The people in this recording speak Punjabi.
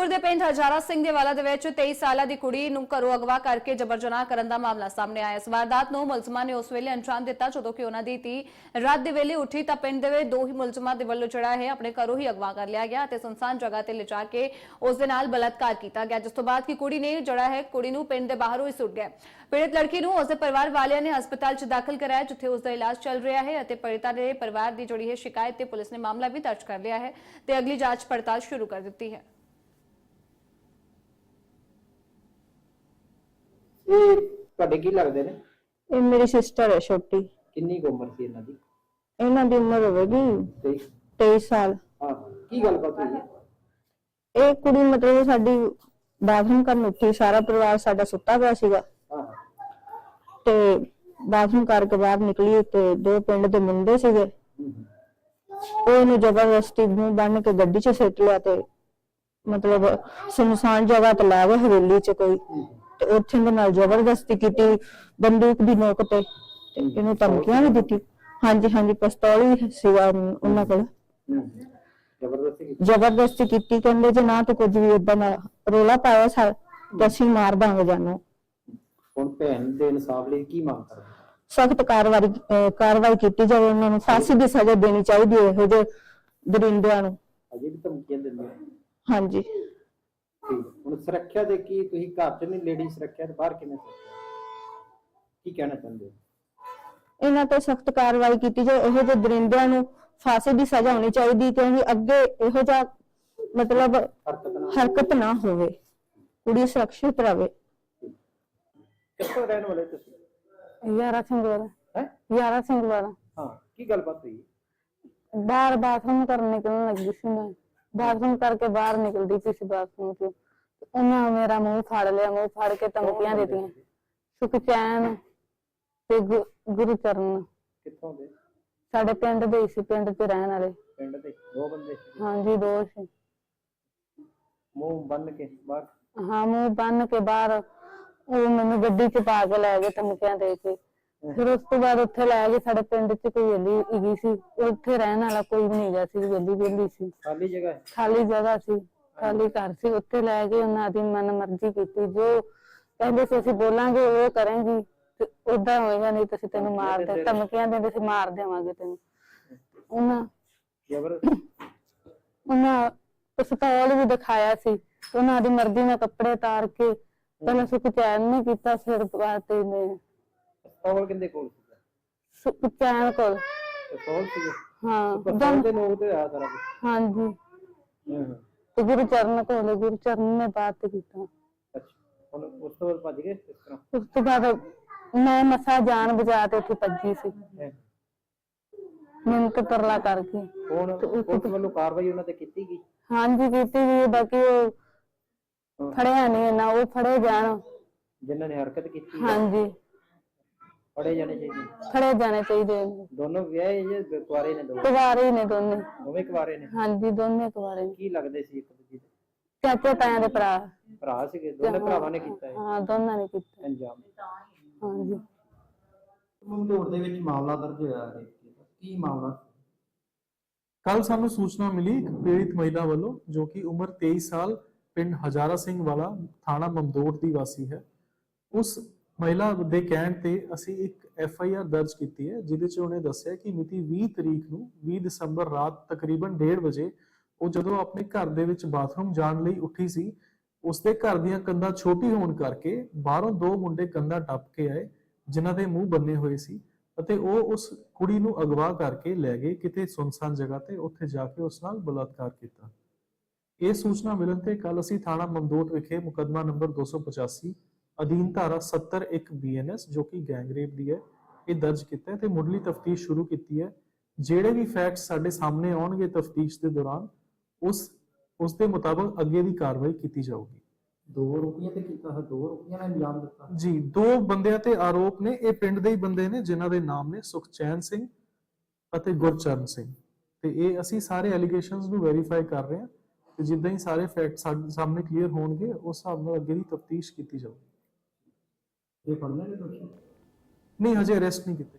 ਫਿਰੋਜ਼ਪੁਰ ਦੇ ਪਿੰਡ ਹਜ਼ਾਰਾ ਸਿੰਘ ਦੇ ਵਾਲਾ ਦੇ ਵਿੱਚ 23 ਸਾਲਾਂ ਦੀ ਕੁੜੀ ਨੂੰ ਘਰੋਂ ਅਗਵਾ ਕਰਕੇ ਜਬਰ ਜਨਾਹ ਕਰਨ ਦਾ ਮਾਮਲਾ ਸਾਹਮਣੇ ਆਇਆ। ਇਸ ਵਾਰਦਾਤ ਨੂੰ ਮੁਲਜ਼ਮਾਂ ਨੇ ਉਸ ਵੇਲੇ ਅੰਜਾਮ ਦਿੱਤਾ। ਜਦੋਂ ਕਿ ਉਹਨਾਂ ਦੀ ਧੀ ਰਾਤ ਦੇ ਵੇਲੇ ਉੱਠੀ ਤਾਂ ਪਿੰਡ ਦੇ ਵਿੱਚ ਦੋ ਹੀ ਮੁਲਜ਼ਮਾਂ ਦੇ ਵੱਲੋਂ ਜਿਹੜਾ ਹੈ ਆਪਣੇ ਘਰੋਂ ਹੀ ਅਗਵਾ ਕਰ ਲਿਆ ਗਿਆ ਤੇ ਸੁਨਸਾਨ ਜਗ੍ਹਾ ਤੇ ਲਿਜਾ ਕੇ ਉਸ ਦੇ ਨਾਲ ਬਲਾਤਕਾਰ ਕੀਤਾ ਗਿਆ, ਜਿਸ ਤੋਂ ਬਾਅਦ ਕਿ ਕੁੜੀ ਨੇ ਜਿਹੜਾ ਹੈ, ਕੁੜੀ ਨੂੰ ਪਿੰਡ ਦੇ ਬਾਹਰੋਂ ਹੀ ਸੁੱਟ ਗਿਆ। ਪੀੜਤ ਲੜਕੀ ਨੂੰ ਉਸਦੇ ਪਰਿਵਾਰ ਵਾਲਿਆਂ ਨੇ ਹਸਪਤਾਲ 'ਚ ਦਾਖਲ ਕਰਾਇਆ, ਜਿੱਥੇ ਉਸ ਦਾ ਇਲਾਜ ਚੱਲ ਰਿਹਾ ਹੈ ਅਤੇ ਪੀੜਤਾ ਦੇ ਪਰਿਵਾਰ ਦੀ ਜਿਹੜੀ ਹੈ ਸ਼ਿਕਾਇਤ ਤੇ ਪੁਲਿਸ ਨੇ ਮਾਮਲਾ ਵੀ ਦਰਜ ਕਰ ਲਿਆ ਹੈ ਤੇ ਅਗਲੀ ਜਾਂਚ ਪੜਤਾਲ ਸ਼ੁਰੂ ਕਰ ਦਿੱਤੀ ਹੈ। ਇਹ ਤੁਹਾਡੇ ਕੀ ਲੱਗਦੇ ਨੇ? ਇਹ ਮੇਰੀ ਸਿਸਟਰ ਹੈ ਛੋਟੀ। ਕਿੰਨੀ ਕੁ ਉਮਰ ਸੀ ਇਹਨਾਂ ਦੀ? ਇਹਨਾਂ ਦੀ ਉਮਰ ਹੋਵੇਗੀ ਤੇ 23 ਸਾਲ। ਹਾਂ ਕੀ ਗੱਲਬਾਤ ਹੋਈ ਹੈ? ਇਹ ਕੁੜੀ ਮਤਲਬ ਸਾਡੀ ਬਾਥਰੂਮ ਕਰਨ ਉੱਠੀ ਸਾਰਾ ਪਰਿਵਾਰ ਸਾਡਾ ਸੁੱਤਾ ਪਿਆ ਸੀਗਾ। ਹਾਂ। ਤੇ ਬਾਥਰੂਮ ਕਰਕੇ ਬਾਹਰ ਨਿਕਲੀ ਤੇ ਦੋ ਪਿੰਡ ਦੇ ਮੁੰਡੇ ਸੀਗੇ। ਹਮ, ਹਮ, ਉਹ ਇਹਨੂੰ ਜ਼ਬਰਦਸਤੀ ਮੂੰਹ ਬੰਨ ਕੇ ਗੱਡੀ 'ਚ ਸਿੱਟ ਲਿਆ ਤੇ ਮਤਲਬ ਸੁਨਸਾਨ ਜਗ੍ਹਾ ਤੇ ਲੈ ਗਏ ਹਵੇਲੀ 'ਚ ਕੋਈ। ਤੇ ਉੱਥੇ ਦੇ ਨਾਲ ਜ਼ਬਰਦਸਤੀ ਕੀਤੀ ਬੰਦੂਕ ਦੀ ਨੋਕ ਤੇ ਤੇ ਇਹਨੂੰ ਧਮਕੀਆਂ ਵੀ ਦਿੱਤੀ ਹਾਂਜੀ ਹਾਂਜੀ ਪਿਸਤੌਲ ਵੀ ਸੀਗਾ ਉਹਨਾਂ ਕੋਲ। ਜ਼ਬਰਦਸਤੀ ਕੀਤੀ? ਜ਼ਬਰਦਸਤੀ ਕੀਤੀ ਕਹਿੰਦੇ ਜੇ ਨਾ ਤੂੰ ਕੁਝ ਵੀ ਏਦਾਂ ਦਾ ਰੋਲਾ ਪਾਇਆ ਸਾ ਤਾਂ ਅਸੀਂ ਮਾਰ ਦਾਂਗੇ ਜਾਨੂੰ। ਹੁਣ ਭੈਣ ਦੇ ਇਨਸਾਫ ਲਈ ਕੀ ਮੰਗ ਕਰਦੇ? ਸਖਤ ਕਾਰਵਾਈ ਕਾਰਵਾਈ ਕੀਤੀ ਜਾਵੇ ਉਹਨਾਂ ਨੂੰ। ਫਾਂਸੀ ਦੀ ਸਜ਼ਾ ਦੇਣੀ ਚਾਹੀਦੀ ਹੈ ਇਹੋ ਜਿਹੇ ਦਰਿੰਦਿਆਂ ਨੂੰ। ਅਜੇ ਵੀ ਧਮਕੀਆਂ ਦਿੰਦੇ ਹਾਂਜੀ। ਹੁਣ ਸੁਰੱਖਿਆ ਦੇ ਕੀ ਤੁਸੀਂ ਘਰ ਚ ਨਹੀਂ ਲੇਡੀ ਸੁਰੱਖਿਆ ਤੇ ਬਾਹਰ ਕਿਵੇਂ ਸੁਰੱਖਿਆ? ਕੀ ਕਹਿਣਾ ਚਾਹੁੰਦੇ ਹੋ? ਇਹਨਾਂ ਤੇ ਸਖਤ ਕਾਰਵਾਈ ਕੀਤੀ ਜਾਵੇ ਇਹੋ ਜਿਹੇ ਦਰਿੰਦਿਆਂ ਨੂੰ ਫਾਂਸੀ ਦੀ ਸਜ਼ਾ ਹੋਣੀ ਚਾਹੀਦੀ ਕਿਉਂਕਿ ਅੱਗੇ ਇਹੋ ਜਿਹਾ ਮਤਲਬ ਹਰਕਤ ਨਾਲ ਹਰਕਤ ਨਾ ਹੋਵੇ ਕੁੜੀ ਸੁਰੱਖਿਅਤ ਰਵੇ। ਕਿੱਥੋਂ ਰਹਿਣ ਵਾਲੇ ਤੁਸੀਂ? ਯਾਰਾ ਸਿੰਘ ਵਾਲਾ ਹੈ? ਯਾਰਾ ਸਿੰਘ ਵਾਲਾ ਹਾਂ ਕੀ ਗੱਲਬਾਤ ਹੋਈ? ਬਾਹਰ ਬਾਥਰੂਮ ਕਰਨ ਨਿਕਲਣ ਲੱਗੀ ਸੀ ਮੈਂ। ਬਾਥਰੂਮ ਕਰਕੇ ਬਾਹਰ ਨਿਕਲਦੀ ਪਈ ਸੀ ਬਾਥਰੂਮ ਤੋਂ ਤੇ ਉਹਨਾਂ ਮੇਰਾ ਮੂੰਹ ਫੜ ਲਿਆ ਮੂੰਹ ਫੜ ਕੇ ਧਮਕੀਆਂ ਦਿੱਤੀਆਂ। ਸੁਖਚੈਨ ਤੇ ਗੁ- ਗੁਰਚਰਨ ਕਿੱਥੋਂ ਦੇ? ਸਾਡੇ ਪਿੰਡ ਦੇ ਹੀ ਸੀ ਪਿੰਡ 'ਚ ਰਹਿਣ ਵਾਲੇ। ਪਿੰਡ ਦੇ ਦੋ ਬੰਦੇ ਸੀ। ਹਾਂਜੀ ਦੋ ਸੀ। ਮੂੰਹ ਬੰਨ ਕੇ ਬਾਹਰ? ਹਾਂ ਮੂੰਹ ਬੰਨ ਕੇ ਬਾਹਰ ਉਹ ਮੈਨੂੰ ਗੱਡੀ 'ਚ ਪਾ ਕੇ ਲੈ ਗਏ ਧਮਕੀਆਂ ਦੇ ਕੇ। ਫਿਰ ਉਸ ਤੋਂ ਬਾਅਦ ਉੱਥੇ ਲੈ ਗਏ ਸਾਡੇ ਪਿੰਡ 'ਚ ਕੋਈ ਵੇਲੀ ਹੈਗੀ ਸੀ ਉੱਥੇ ਰਹਿਣ ਵਾਲਾ ਕੋਈ ਵੀ ਨਹੀਂ ਗਿਆ ਸੀ ਵੇਲੀ ਵੇਲੀ ਸੀ। ਖਾਲੀ ਜਗ੍ਹਾ ਹੈ? ਖਾਲੀ ਜਗ੍ਹਾ ਸੀ ਖਾਲੀ ਘਰ ਸੀ। ਉੱਥੇ ਲੈ ਕੇ ਉਹਨਾਂ ਦੀ ਮਨ ਮਰਜ਼ੀ ਕੀਤੀ ਜੋ ਕਹਿੰਦੇ ਸੀ ਅਸੀਂ ਬੋਲਾਂਗੇ ਉਹ ਕਰਾਂਗੀ ਤੇ ਉਦਾਂ ਹੋਏਗਾ ਨਹੀਂ ਤਾਂ ਅਸੀਂ ਤੈਨੂੰ ਮਾਰ ਦੇ ਧਮਕੀਆਂ ਦਿੰਦੇ ਸੀ ਮਾਰ ਦੇਵਾਂਗੇ ਤੈਨੂੰ। ਉਹਨਾਂ ਜ਼ਬਰ। ਉਹਨਾਂ ਪਿਸਤੌਲ ਵੀ ਦਿਖਾਇਆ ਸੀ ਉਹਨਾਂ ਦੀ ਮਰਜ਼ੀ ਨਾਲ ਕੱਪੜੇ ਤਾਰ ਕੇ ਪਹਿਲਾਂ ਸੁਖਚੈਨ ਨੇ ਕੀਤਾ ਫਿਰ ਬਾਅਦ ਤੇ ਨੇ ਪਿਸਤੌਲ ਕਿੰਦੇ ਕੋਲ ਸੀਗਾ? ਸੁਖਚੈਨ ਕੋਲ। ਪਿਸਤੌਲ ਸੀਗੇ? ਹਾਂ ਪਿਸਤੌਲ ਦੇ ਲੋਕ ਤੇ ਆ ਸਾਰਾ ਕੁਝ ਹਾਂਜੀ। ਹਾਂ। ਤੇ ਗੁਰਚਰਨ ਕੋਲ ਗੁਰਚਰਨ ਨੇ ਬਾਤ ਤੇ ਕੀਤਾ। ਅੱਛਾ ਉਸ ਤੋਂ ਬਾਅਦ ਭੱਜ ਗਏ ਇਸ ਤਰ੍ਹਾਂ? ਉਸ ਤੋਂ ਬਾਅਦ ਮੈਂ ਮਸਾ ਜਾਨ ਬਚਾ ਤੇ ਉੱਥੇ ਭੱਜੀ ਸੀ। ਮਿੰਟ ਤਰਲਾ ਕਰਕੇ ਹੁਣ ਉਸ ਵੱਲੋਂ ਕਾਰਵਾਈ ਉਹਨਾਂ ਤੇ ਕੀਤੀ ਗਈ? ਹਾਂਜੀ ਕੀਤੀ ਵੀ ਬਾਕੀ ਉਹ ਫੜਿਆ ਨਹੀਂ ਨਾ ਉਹ ਫੜੇ ਜਾਣ। ਜਿਨ੍ਹਾਂ ਨੇ ਹਰਕਤ ਕੀਤੀ ਹੈ, ਹਾਂਜੀ। ਫੜੇ ਜਾਣੇ ਚਾਹੀਦੇ ਫੜੇ ਜਾਣੇ ਚਾਹੀਦੇ ਨੇ। ਦੋਨੋਂ ਵਿਆਹੇ ਜੇ ਕੁਆਰੇ ਨੇ ਦੋਵੇਂ ਕੁਵਾਰੇ ਹੀ ਨੇ ਦੋਨੇ ਦੋਵੇਂ ਕੁਆਰੇ ਨੇ ਹਾਂਜੀ ਦੋਨੇ ਕੁਵਾਰੇ ਨੇ ਕੀ ਲੱਗਦੇ ਸੀ ਇੱਕ ਦੂਜੇ ਦੇ ਚਾਚੇ ਤਾਇਆਂ ਦੇ ਭਰਾ ਭਰਾ ਸੀਗੇ ਦੋਨੇ ਭਰਾਵਾਂ ਨੇ ਕੀਤਾ ਇਹ ਹਾਂ ਦੋਨਾਂ ਨੇ ਕੀਤਾ ਅੰਜਾਮ ਹਾਂਜੀ ਮੰਦੋੜ ਦੇ ਵਿੱਚ ਮਾਮਲਾ ਦਰਜ ਹੋਇਆ ਹੈ ਕੀ। ਮਾਮਲਾ ਕੱਲ ਸਾਨੂੰ ਸੂਚਨਾ ਮਿਲੀ ਇੱਕ ਪੀੜਿਤ ਮਹਿਲਾ ਵੱਲੋਂ ਜੋ ਕਿ ਉਮਰ 23 ਸਾਲ ਪਿੰਡ ਹਜ਼ਾਰਾ ਸਿੰਘ ਵਾਲਾ ਥਾਣਾ ਮਮਦੋਟ ਦੀ ਵਾਸੀ ਹੈ। ਉਸ ਮਹਿਲਾ ਦੇ ਕਹਿਣ ਤੇ ਅਸੀਂ ਇੱਕ ਐਫ ਆਈ ਆਰ ਦਰਜ ਕੀਤੀ ਹੈ, ਜਿਹਦੇ 'ਚ ਉਹਨੇ ਦੱਸਿਆ ਕਿ ਮਿਤੀ 20 ਤਰੀਕ ਨੂੰ 20 ਦਸੰਬਰ ਰਾਤ ਤਕਰੀਬਨ 1:30 ਵਜੇ ਉਹ ਜਦੋਂ ਆਪਣੇ ਘਰ ਦੇ ਵਿੱਚ ਬਾਥਰੂਮ ਜਾਣ ਲਈ ਉੱਠੀ ਸੀ, ਉਸਦੇ ਘਰ ਦੀਆਂ ਕੰਧਾਂ ਛੋਟੀ ਹੋਣ ਕਰਕੇ ਬਾਹਰੋਂ ਦੋ ਮੁੰਡੇ ਕੰਧਾਂ ਟੱਪ ਕੇ ਆਏ, ਜਿਨ੍ਹਾਂ ਦੇ ਮੂੰਹ ਬੰਨੇ ਹੋਏ ਸੀ ਅਤੇ ਉਹ ਉਸ ਕੁੜੀ ਨੂੰ ਅਗਵਾ ਕਰਕੇ ਲੈ ਗਏ ਕਿਤੇ ਸੁਨਸਾਨ ਜਗ੍ਹਾ ਤੇ, ਉੱਥੇ ਜਾ ਕੇ ਉਸ ਨਾਲ ਬਲਾਤਕਾਰ ਕੀਤਾ। ਇਹ ਸੂਚਨਾ ਮਿਲਣ ਤੇ ਕੱਲ ਅਸੀਂ ਥਾਣਾ ਮਮਦੋਟ ਵਿਖੇ ਮੁਕੱਦਮਾ ਨੰਬਰ 285 ਅਧੀਨ ਧਾਰਾ 70 1 ਬੀਐਨਐਸ ਜੋ ਕਿ ਗੈਂਗਰੇਪ ਦੀ ਹੈ ਇਹ ਦਰਜ ਕੀਤਾ ਹੈ ਤੇ ਮੁੱਢਲੀ ਤਫਤੀਸ਼ ਸ਼ੁਰੂ ਕੀਤੀ ਹੈ। ਜਿਹੜੇ ਵੀ ਫੈਕਟਸ ਸਾਡੇ ਸਾਹਮਣੇ ਆਉਣਗੇ ਤਫਤੀਸ਼ ਦੇ ਦੌਰਾਨ ਉਸ ਉਸ ਦੇ ਮੁਤਾਬਕ ਅੱਗੇ ਦੀ ਕਾਰਵਾਈ ਕੀਤੀ ਜਾਊਗੀ। ਦੋ ਰੁਪਈਏ ਤੇ ਕੀਤਾ ਹੈ ਦੋ ਰੁਪਈਆਂ ਨੇ ਇਲਜ਼ਾਮ ਦਿੱਤਾ? ਜੀ ਦੋ ਬੰਦਿਆਂ ਤੇ ਆਰੋਪ ਨੇ ਇਹ ਪਿੰਡ ਦੇ ਹੀ ਬੰਦੇ ਨੇ ਜਿਨ੍ਹਾਂ ਦੇ ਨਾਮ ਨੇ ਸੁਖਚੈਨ ਸਿੰਘ ਅਤੇ ਗੁਰਚਰਨ ਸਿੰਘ। ਤੇ ਇਹ ਅਸੀਂ ਸਾਰੇ ਐਲੀਗੇਸ਼ਨਸ ਨੂੰ ਵੈਰੀਫਾਈ ਕਰ ਰਹੇ ਹਾਂ ਤੇ ਜਿੱਦਾਂ ਹੀ ਸਾਰੇ ਫੈਕਟ ਸਾਡੇ ਸਾਹਮਣੇ ਕਲੀਅਰ ਹੋਣਗੇ ਉਸ ਹਿਸਾਬ ਨਾਲ ਅੱਗੇ ਦੀ ਤਫਤੀਸ਼ ਕੀਤੀ ਜਾਊਗੀ। ਇਹ ਫੜਨੇ ਨੇ ਦੋਸ਼ੀ ਨਹੀਂ ਹਜੇ ਅਰੈਸਟ ਨਹੀਂ ਕੀਤੇ।